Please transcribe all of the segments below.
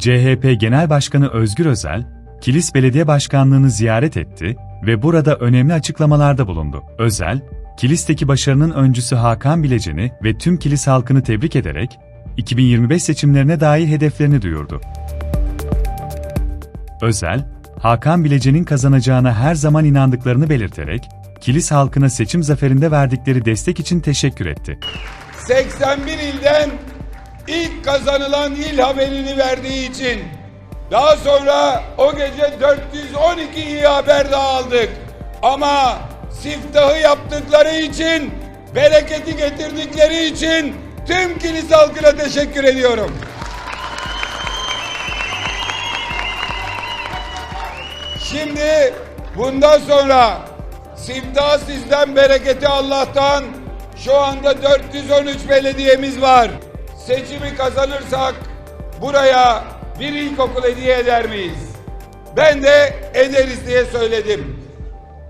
CHP Genel Başkanı Özgür Özel, Kilis Belediye Başkanlığı'nı ziyaret etti ve burada önemli açıklamalarda bulundu. Özel, Kilis'teki başarının öncüsü Hakan Bilecen'i ve tüm Kilis halkını tebrik ederek 2025 seçimlerine dair hedeflerini duyurdu. Özel, Hakan Bilecen'in kazanacağına her zaman inandıklarını belirterek, Kilis halkına seçim zaferinde verdikleri destek için teşekkür etti. 81 ilden ilk kazanılan il haberini verdiği için daha sonra o gece 412 iyi haber daha aldık. Ama siftahı yaptıkları için, bereketi getirdikleri için tüm kilise halkına teşekkür ediyorum. Şimdi bundan sonra siftah sizden bereketi Allah'tan şu anda 413 belediyemiz var. Seçimi kazanırsak buraya bir ilkokul hediye eder miyiz? Ben de ederiz diye söyledim.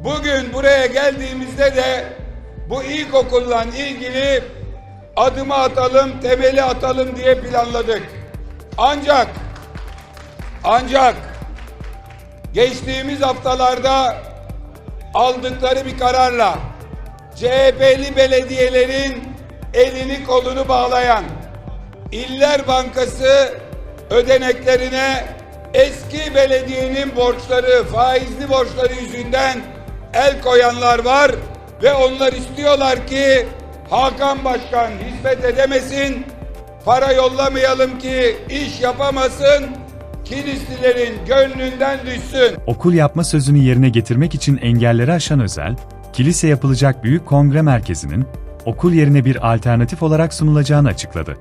Bugün buraya geldiğimizde de bu ilkokulla ilgili adımı atalım, temeli atalım diye planladık. Ancak ancak geçtiğimiz haftalarda aldıkları bir kararla CHP'li belediyelerin elini kolunu bağlayan İller Bankası ödeneklerine eski belediyenin borçları, faizli borçları yüzünden el koyanlar var ve onlar istiyorlar ki Hakan Başkan hizmet edemesin, para yollamayalım ki iş yapamasın, Kilislilerin gönlünden düşsün. Okul yapma sözünü yerine getirmek için engelleri aşan Özel, kilise yapılacak büyük kongre merkezinin okul yerine bir alternatif olarak sunulacağını açıkladı.